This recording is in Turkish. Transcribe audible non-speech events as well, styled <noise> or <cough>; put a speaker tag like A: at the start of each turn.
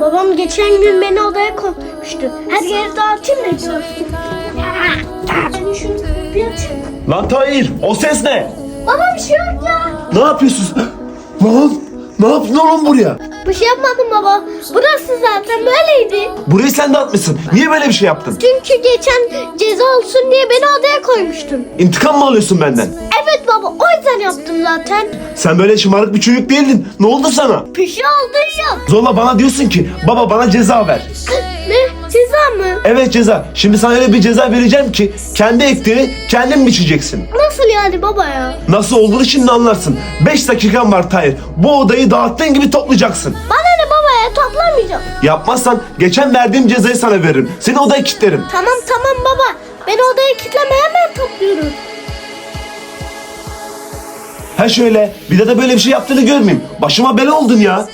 A: Babam geçen gün beni odaya koymuştu. Her yeri dağıtayım da açayım.
B: Lan Tahir o ses ne?
A: Baba bir şey yok ya.
B: Ne yapıyorsun? <gasps> Lan ne yaptın oğlum buraya?
A: Bir şey yapmadım baba. Burası zaten böyleydi.
B: Burayı sen dağıtmışsın. Niye böyle bir şey yaptın?
A: Çünkü geçen ceza olsun diye beni odaya koymuştun.
B: İntikam mı alıyorsun benden?
A: Evet baba o yüzden yaptım zaten.
B: Sen böyle şımarık bir çocuk değildin. Ne oldu sana?
A: Bir şey oldu yok.
B: Zorla bana diyorsun ki baba bana ceza ver.
A: Ne? Ceza mı?
B: Evet ceza. Şimdi sana öyle bir ceza vereceğim ki kendi ektiğini kendin biçeceksin.
A: Nasıl yani baba ya?
B: Nasıl olduğunu şimdi anlarsın. 5 dakikan var Tahir. Bu odayı dağıttığın gibi toplayacaksın.
A: Bana ne baba ya toplamayacağım.
B: Yapmazsan geçen verdiğim cezayı sana veririm. Seni odaya kilitlerim.
A: Tamam tamam baba. Ben odaya kitleme hemen
B: Şöyle bir de de böyle bir şey yaptığını görmeyeyim. Başıma bela oldun ya.